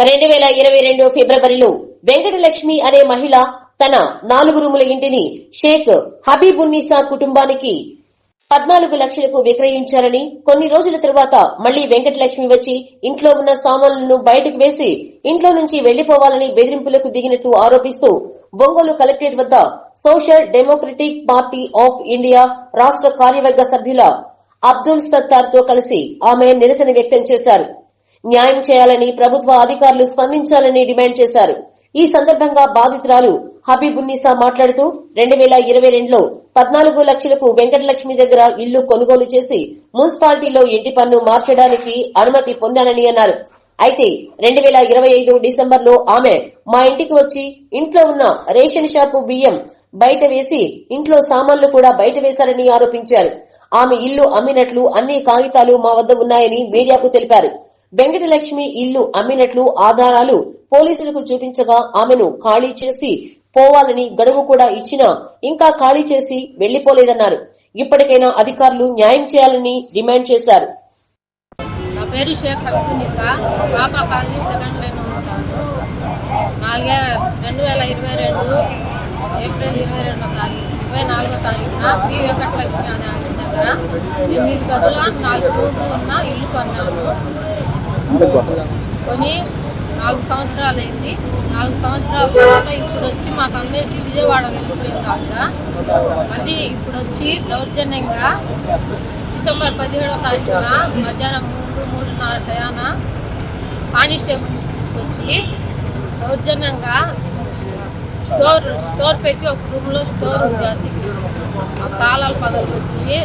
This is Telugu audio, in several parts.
రెండు వేల ఇరవై రెండు ఫిబ్రవరిలో వెంకటలక్ష్మి అనే మహిళ తన నాలుగు రూముల ఇంటిని షేక్ హబీబున్నీసా కుటుంబానికి పద్నాలుగు లక్షలకు విక్రయించారని కొన్ని రోజుల తర్వాత మళ్ళీ వెంకటలక్ష్మి వచ్చి ఇంట్లో ఉన్న సామాన్లను బయటకు వేసి ఇంట్లో నుంచి వెళ్ళిపోవాలని బెదిరింపులకు దిగినట్లు ఆరోపిస్తూ ఒంగోలు కలెక్టరేట్ వద్ద Social Democratic Party of India రాష్ట్ర కార్యవర్గ సభ్యుల అబ్దుల్ సత్తార్తో కలిసి ఆమె నిరసన వ్యక్తం చేశారు. న్యాయం చేయాలని ప్రభుత్వ అధికారులు స్పందించాలని డిమాండ్ చేశారు. ఈ సందర్భంగా బాధితురాలు హబీబున్నీసా మాట్లాడుతూ రెండు వేల ఇరవై రెండులో పద్నాలుగు లక్షలకు వెంకటలక్ష్మి దగ్గర ఇల్లు కొనుగోలు చేసి మున్సిపాలిటీలో ఇంటి పన్ను మార్చడానికి అనుమతి పొందానని అన్నారు. అయితే రెండు వేల ఇరవై ఐదు డిసెంబర్లో ఆమె మా ఇంటికి వచ్చి ఇంట్లో ఉన్న రేషన్ షాపు బియ్యం బయట వేసి ఇంట్లో సామాన్లు కూడా బయట వేశారని ఆరోపించారు. ఆమె ఇల్లు అమ్మినట్లు అన్ని కాగితాలు మా వద్ద ఉన్నాయని మీడియాకు తెలిపారు. వెంకటలక్ష్మి ఇల్లు అమ్మినట్లు ఆధారాలు పోలీసులకు చూపించగా ఆమెను ఖాళీ చేసి పోవాలని గడువు కూడా ఇచ్చినా ఇంకా ఖాళీ చేసి వెళ్ళిపోలేదన్నారు ఇప్పటికైనా అధికారులు న్యాయం చేయాలని డిమాండ్ చేశారు. నా పేరు షేక్ హబీబునిసా పాప కాలనీ సెకండ్ లైన్ ఉంటాను. నాలుగే రెండు వేల ఇరవై రెండు ఏప్రిల్ ఇరవై రెండో తారీఖు ఇరవై నాలుగో తారీఖున పి. వెంకటలక్ష్మి అనే ఆవిడ దగ్గర ఎనిమిది గదుల నాలుగు రూములు ఉన్న ఇల్లు కొన్నాను. కొని నాలుగు సంవత్సరాలు అయింది. నాలుగు సంవత్సరాల తర్వాత ఇప్పుడు వచ్చి మాకు అమ్మేసి విజయవాడ వెళ్ళిపోయింది ఆవిడ. మళ్ళీ ఇప్పుడు వచ్చి దౌర్జన్యంగా డిసెంబర్ పదిహేడవ తారీఖున మధ్యాహ్నం మూడు మూడున్నర టయాన కానిస్టేబుల్ని తీసుకొచ్చి దౌర్జన్యంగా స్టోర్ స్టోర్ పెట్టి ఒక రూమ్లో స్టోర్ ఉంది అతికి ఆ తాళాలు పగలగొట్టి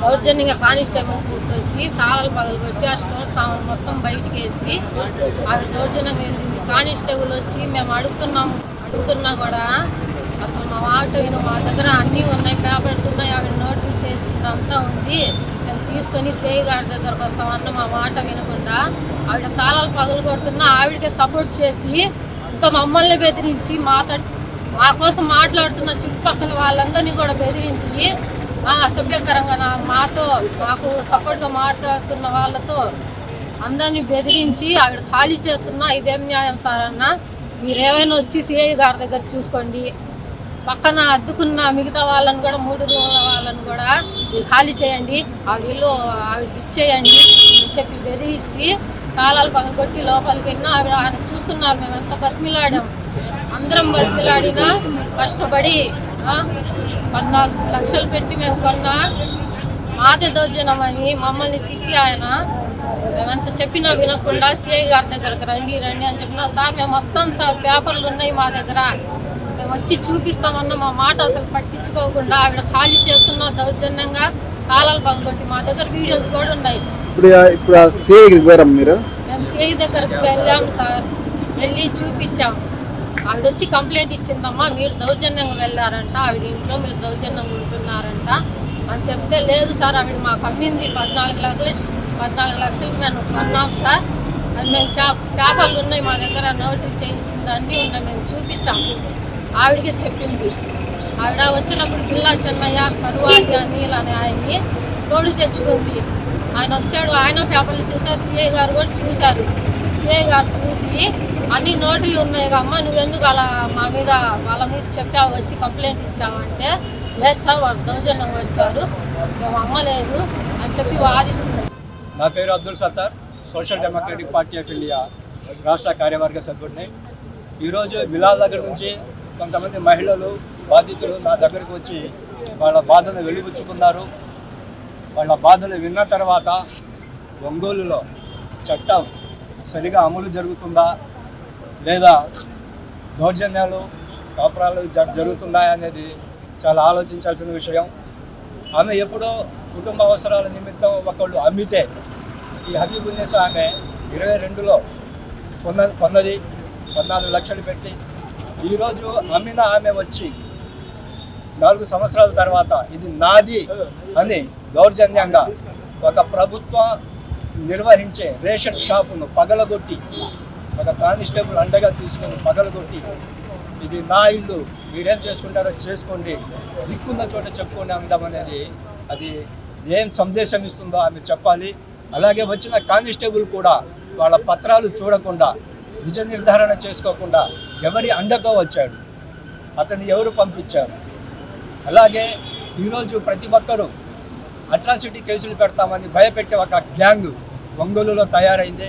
దౌర్జన్యంగా కానిస్టేబుల్ తీసుకొచ్చి తాళాలు పగలగొట్టి ఆ స్టోన్ సామాన్ మొత్తం బయటికి వేసి ఆవిడ దౌర్జన్యంగా వెళ్ళింది కానిస్టేబుల్ వచ్చి మేము అడుగుతున్నాం. అడుగుతున్నా కూడా అసలు మా ఆటో ఈయన మా దగ్గర అన్నీ ఉన్నాయి. పేపర్స్ ఉన్నాయి. ఆవిడ నోటరీ చేసింది అంతా ఉంది. మేము తీసుకొని సేయి గారి దగ్గరకు వస్తామన్న మా మాట వినకుండా ఆవిడ తాళాలు పగలు కొడుతున్నా ఆవిడకి సపోర్ట్ చేసి ఇంకా మమ్మల్ని బెదిరించి మాతో మా కోసం మాట్లాడుతున్న చుట్టుపక్కల వాళ్ళందరినీ కూడా బెదిరించి అసభ్యకరంగా నా మాతో మాకు సపోర్ట్గా మాట్లాడుతున్న వాళ్ళతో అందరినీ బెదిరించి ఆవిడ ఖాళీ చేస్తున్నా ఇదేం న్యాయం సార్ అన్న? మీరేమైనా వచ్చి సిఐ గారి దగ్గర చూసుకోండి. పక్కన అద్దుకున్న మిగతా వాళ్ళని కూడా మూడు రూముల వాళ్ళని కూడా మీరు ఖాళీ చేయండి. ఆవిడ ఇల్లు ఆవిడకి ఇచ్చేయండి అని చెప్పి బెదిరించి తాళాలు పగలగొట్టి లోపలికి వెళ్ళినా ఆవిడ ఆయన చూస్తున్నారు మేము ఎంత బతిమిలాడాం. అందరం బతిలాడినా కష్టపడి పద్నాలుగు లక్షలు పెట్టి మేము కొన్నా. మాదే దౌర్జన్యమని మమ్మల్ని తిట్టి ఆయన. మేమెంత చెప్పినా వినకుండా సిఐ గారి దగ్గరకు రండి రండి అని చెప్పినా సార్ మేము వస్తాం సార్ పేపర్లు ఉన్నాయి మా దగ్గర. మేము వచ్చి చూపిస్తామన్న మా మాట అసలు పట్టించుకోకుండా ఆవిడ ఖాళీ చేస్తున్న దౌర్జన్యంగా తాళాలు పగలగొట్టి మా దగ్గర వీడియోస్ కూడా ఉన్నాయి. ఇప్పుడు ఇప్పుడు సిఐ దగ్గరకు వెళ్ళాం సార్. వెళ్ళి చూపించాం. ఆవిడ వచ్చి కంప్లైంట్ ఇచ్చిందమ్మా మీరు దౌర్జన్యంగా వెళ్ళారంట ఆవిడ ఇంట్లో మీరు దౌర్జన్యంగా ఉంటున్నారంట అని చెప్తే లేదు సార్ ఆవిడ మాకు అమ్మింది పద్నాలుగు లక్షలు పద్నాలుగు లక్షలు మేము కొన్నాం సార్. అని మేము చా పేపర్లు ఉన్నాయి మా దగ్గర నోటరీ చేయించింది అన్నీ ఉన్నాయి మేము చూపించాం ఆవిడకే చెప్పింది. ఆవిడ వచ్చినప్పుడు పిల్ల చెన్నయ్య కరువాగి అనిల్ అని ఆయన్ని తోడు తెచ్చుకుంది. ఆయన వచ్చాడు ఆయన పేపర్లు చూశారు సిఐ గారు కూడా చూశారు. సిఐ గారు చూసి అన్ని నోటీలు ఉన్నాయి అమ్మ నువ్వెందుకు అలా మా మీద వాళ్ళ మీద చెప్పావు వచ్చి కంప్లైంట్ ఇచ్చావంటే లేదు సార్ వాళ్ళు దౌర్జన్యంగా వచ్చారు. మేము అమ్మ లేదు అని చెప్పి వాదించింది. నా పేరు Abdul Sattar Social Democratic Party of India రాష్ట్ర కార్యవర్గ సభ్యుడిని. ఈరోజు బిలాల్ దగ్గర నుంచి కొంతమంది మహిళలు బాధితులు నా దగ్గరకు వచ్చి వాళ్ళ బాధను వెలిబుచ్చుకున్నారు. వాళ్ళ బాధలు విన్న తర్వాత ఒంగోలులో చట్టం సరిగా అమలు జరుగుతుందా? లేదా దౌర్జన్యాలు కాపురాలు జ- జరుగుతున్నాయా అనేది చాలా ఆలోచించాల్సిన విషయం. ఆమె ఎప్పుడో కుటుంబ అవసరాల నిమిత్తం ఒకళ్ళు అమ్మితే ఈ హబీబుల్నేసా ఆమె ఇరవై రెండులో కొన్న కొన్నది పద్నాలుగు లక్షలు పెట్టి ఈరోజు అమ్మిన ఆమె వచ్చి నాలుగు సంవత్సరాల తర్వాత ఇది నాది అని దౌర్జన్యంగా ఒక ప్రభుత్వం నిర్వహించే రేషన్ షాపును పగలగొట్టి ఒక కానిస్టేబుల్ అండగా తీసుకొని పగలగొట్టి ఇది నా ఇల్లు మీరేం చేసుకుంటారో చేసుకోండి దిక్కున్న చోట చెప్పుకోండి అనడం అనేది అది ఏం సందేశం ఇస్తుందో ఆమె చెప్పాలి. అలాగే వచ్చిన కానిస్టేబుల్ కూడా వాళ్ళ పత్రాలు చూడకుండా నిజ నిర్ధారణ చేసుకోకుండా ఎవరి అండగా వచ్చాడు అతన్ని ఎవరు పంపించారు? అలాగే ఈరోజు ప్రతి ఒక్కరూ అట్రాసిటీ కేసులు పెడతామని భయపెట్టే ఒక గ్యాంగ్ ఒంగోలులో తయారైంది.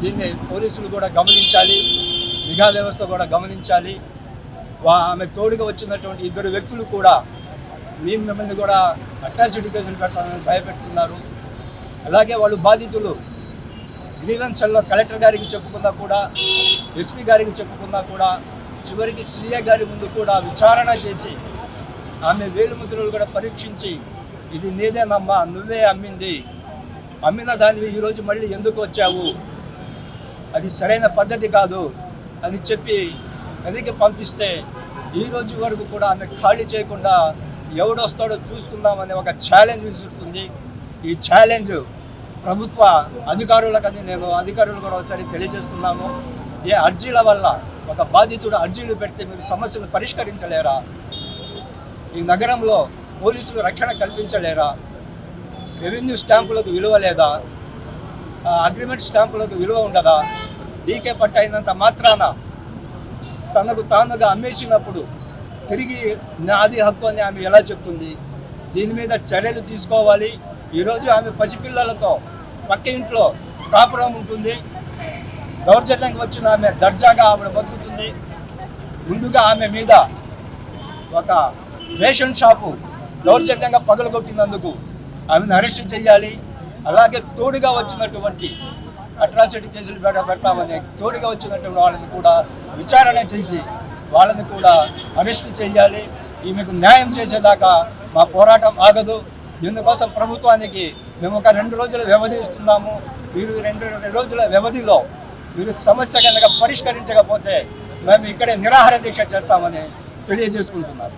దీన్ని పోలీసులు కూడా గమనించాలి నిఘా వ్యవస్థ కూడా గమనించాలి. వా- ఆమె తోడుగా వచ్చినటువంటి ఇద్దరు వ్యక్తులు కూడా మేము మిమ్మల్ని కూడా అట్రాసిటీ కేసులు పెట్టాలని భయపెడుతున్నారు. అలాగే వాళ్ళు బాధితులు. గ్రీవెన్స్లో కలెక్టర్ గారికి చెప్పుకున్నా కూడా ఎస్పీ గారికి చెప్పుకున్నా కూడా చివరికి సీఏ గారి ముందు కూడా విచారణ చేసి ఆమె వేలుముద్రలు కూడా పరీక్షించి ఇది నీదేనమ్మా నువ్వే అమ్మింది. అమ్మిన దానివి ఈరోజు మళ్ళీ ఎందుకు వచ్చావు? అది సరైన పద్ధతి కాదు అని చెప్పి వెనక్కి పంపిస్తే ఈ రోజు వరకు కూడా ఆమె ఖాళీ చేయకుండా ఎవడొస్తాడో చూసుకుందామనే ఒక ఛాలెంజ్ విసురుతుంది. ఈ ఛాలెంజ్ ప్రభుత్వ అధికారులకని నేను అధికారులు కూడా ఒకసారి తెలియజేస్తున్నాను ఏ అర్జీల వల్ల ఒక బాధితుడు అర్జీలు పెడితే మీరు సమస్యను పరిష్కరించలేరా? ఈ నగరంలో పోలీసులు రక్షణ కల్పించలేరా? రెవెన్యూ స్టాంపులకు విలువ లేదా? అగ్రిమెంట్ స్టాంపులకు విలువ ఉండదా? డీకే పట్ట అయినంత మాత్రాన తనకు తానుగా అమ్మేసినప్పుడు తిరిగి నాది హక్కు అని ఆమె ఎలా చెప్తుంది? దీని మీద చర్యలు తీసుకోవాలి. ఈరోజు ఆమె పసిపిల్లలతో పక్క ఇంట్లో కాపురం ఉంటుంది. దౌర్జన్యంకి వచ్చిన ఆమె దర్జాగా ఆవిడ బతుకుతుంది. ముందుగా ఆమె మీద ఒక రేషన్ షాపు దౌర్జన్యంగా పగలగొట్టినందుకు ఆమెను అరెస్ట్ చేయాలి. అలాగే తోడుగా వచ్చినటువంటి అట్రాసిటీ కేసులు పెడతామని తోడుగా వచ్చినటువంటి వాళ్ళని కూడా విచారణ చేసి వాళ్ళని కూడా అరెస్ట్ చేయాలి. ఈమెకు న్యాయం చేసేదాకా మా పోరాటం ఆగదు. దీనికోసం ప్రభుత్వానికి మేము ఒక రెండు రోజుల వ్యవధి ఇస్తున్నాము. మీరు రెండు రెండు రోజుల వ్యవధిలో మీరు సమస్య కనుక పరిష్కరించకపోతే మేము ఇక్కడే నిరాహార దీక్ష చేస్తామని తెలియజేసుకుంటున్నారు